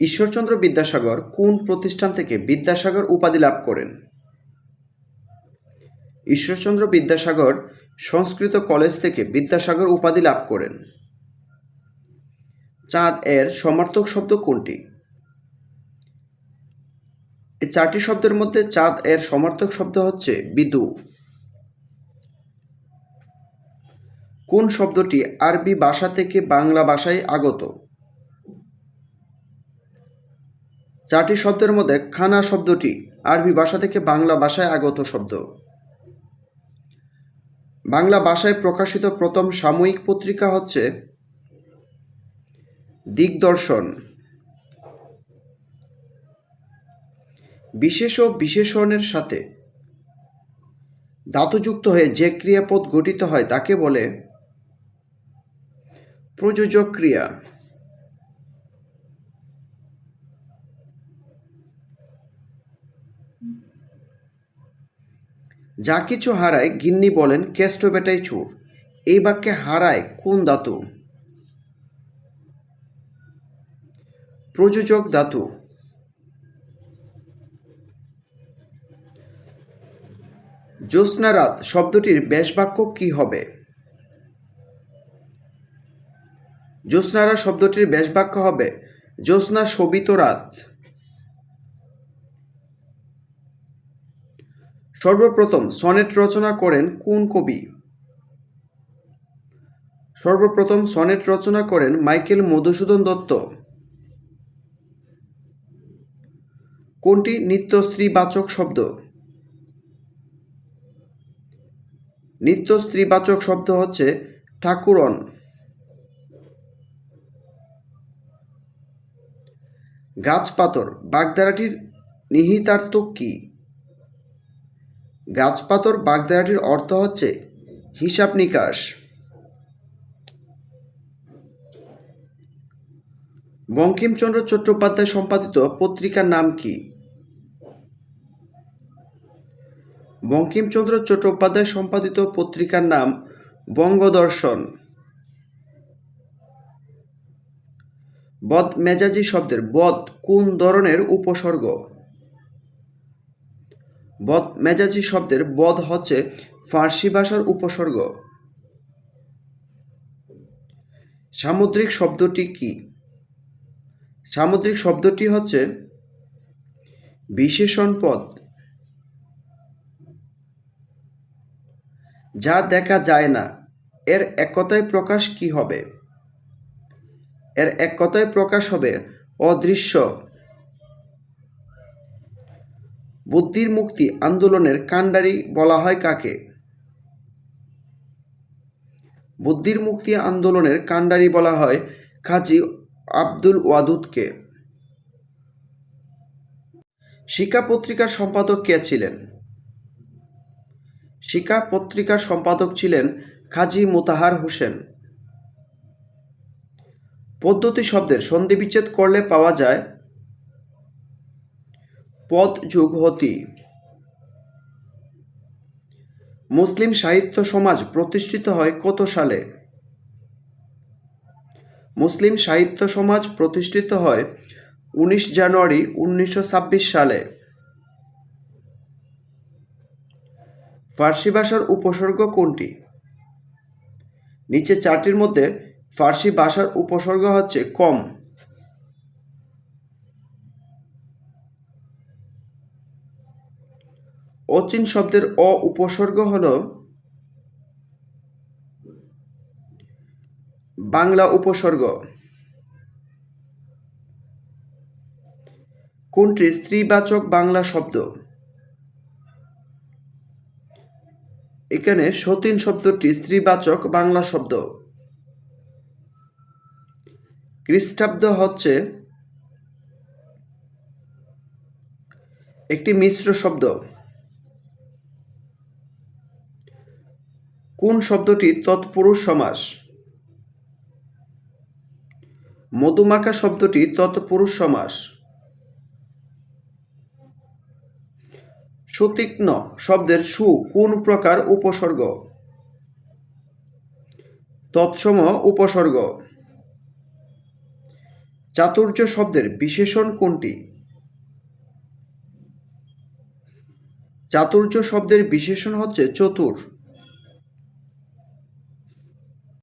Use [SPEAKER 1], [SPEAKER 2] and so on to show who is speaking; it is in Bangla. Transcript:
[SPEAKER 1] ঈশ্বরচন্দ্র বিদ্যাসাগর কোন প্রতিষ্ঠান থেকে বিদ্যাসাগর উপাধি লাভ করেন? ঈশ্বরচন্দ্র বিদ্যাসাগর সংস্কৃত কলেজ থেকে বিদ্যাসাগর উপাধি লাভ করেন। চাঁদ এর সমার্থক শব্দ কোনটি? এই চারটি শব্দের মধ্যে চাঁদ এর সমার্থক শব্দ হচ্ছে বিদু। কোন শব্দটি আরবি ভাষা থেকে বাংলা ভাষায় আগত? চারটি শব্দের মধ্যে খানা শব্দটি আরবি ভাষা থেকে বাংলা ভাষায় আগত শব্দ। বাংলা ভাষায় প্রকাশিত প্রথম সাময়িক পত্রিকা হচ্ছে দিগদর্শন। বিশেষ ও বিশেষণের সাথে ধাতুযুক্ত হয়ে যে ক্রিয়াপদ গঠিত হয় তাকে বলে প্রযোজক ক্রিয়া। যা কিছু হারায় গিন্নি বলেন কেষ্ট বেটাই চোর। এই বাক্যে হারায় কোন ধাতু প্রযোজক ধাতু জ্যোৎস্না রাত শব্দটির ব্যাসবাক্য কি হবে? জ্যোৎস্নারা শব্দটির ব্যাসবাক্য হবে, জ্যোৎস্না শোভিত রাত। সর্বপ্রথম সনেট রচনা করেন কোন কবি? সর্বপ্রথম সনেট রচনা করেন মাইকেল মধুসূদন দত্ত। কোনটি নিত্যস্ত্রীবাচক শব্দ? নিত্য স্ত্রীবাচক শব্দ হচ্ছে ঠাকুরন। গাছপাতর বাগধারাটির নিহিতার্থ কি? গাছপাতর বাগধারাটির অর্থ হচ্ছে হিসাব নিকাশ। বঙ্কিমচন্দ্র চট্টোপাধ্যায় সম্পাদিত পত্রিকার নাম কি? বঙ্কিমচন্দ্র চট্টোপাধ্যায় সম্পাদিত পত্রিকার নাম বঙ্গদর্শন। বদ মেজাজি শব্দের বদ কোন ধরনের উপসর্গ? বদ, মেজাজি শব্দের বদ হচ্ছে ফার্সি ভাষার উপসর্গ। সামুদ্রিক শব্দটি কি? সামুদ্রিক শব্দটি হচ্ছে বিশেষণ পদ, যা দেখা যায় না। এর এক কথায় প্রকাশ কি হবে? এর এক কথায় প্রকাশ হবে অদৃশ্য বুদ্ধির মুক্তি আন্দোলনের কাণ্ডারি বলা হয় কাকে? বুদ্ধির মুক্তি আন্দোলনের কাণ্ডারি বলা হয় কাজী আব্দুল ওয়াদুদকে। শিক্ষা পত্রিকার সম্পাদক কে ছিলেন? শিক্ষা পত্রিকার সম্পাদক ছিলেন কাজী মোতাহার হোসেন। পদ্ধতি শব্দের সন্ধিবিচ্ছেদ করলে পাওয়া যায় পদ যুগ হতি মুসলিম সাহিত্য সমাজ প্রতিষ্ঠিত হয় কত সালে? মুসলিম সাহিত্য সমাজ প্রতিষ্ঠিত হয় উনিশ জানুয়ারি উনিশশো ছাব্বিশ সালে। ফার্সি ভাষার উপসর্গ কোনটি? নিচে চারটির মধ্যে ফার্সি ভাষার উপসর্গ হচ্ছে কম। অচিন শব্দের অ উপসর্গ হল বাংলা উপসর্গ। কোনটি স্ত্রীবাচক বাংলা শব্দ? এখানে সতীন শব্দটি স্ত্রীবাচক বাংলা শব্দ। খ্রিস্টাব্দ হচ্ছে একটি মিশ্র শব্দ। কোন শব্দটি তৎপুরুষ সমাস? মধুমাখা শব্দটি তৎপুরুষ সমাস। সুতীক্ষ্ণ শব্দের সু কোন প্রকার উপসর্গ? তৎসম উপসর্গ। চাতুর্য শব্দের বিশেষণ কোনটি? চাতুর্য শব্দের বিশেষণ হচ্ছে চতুর।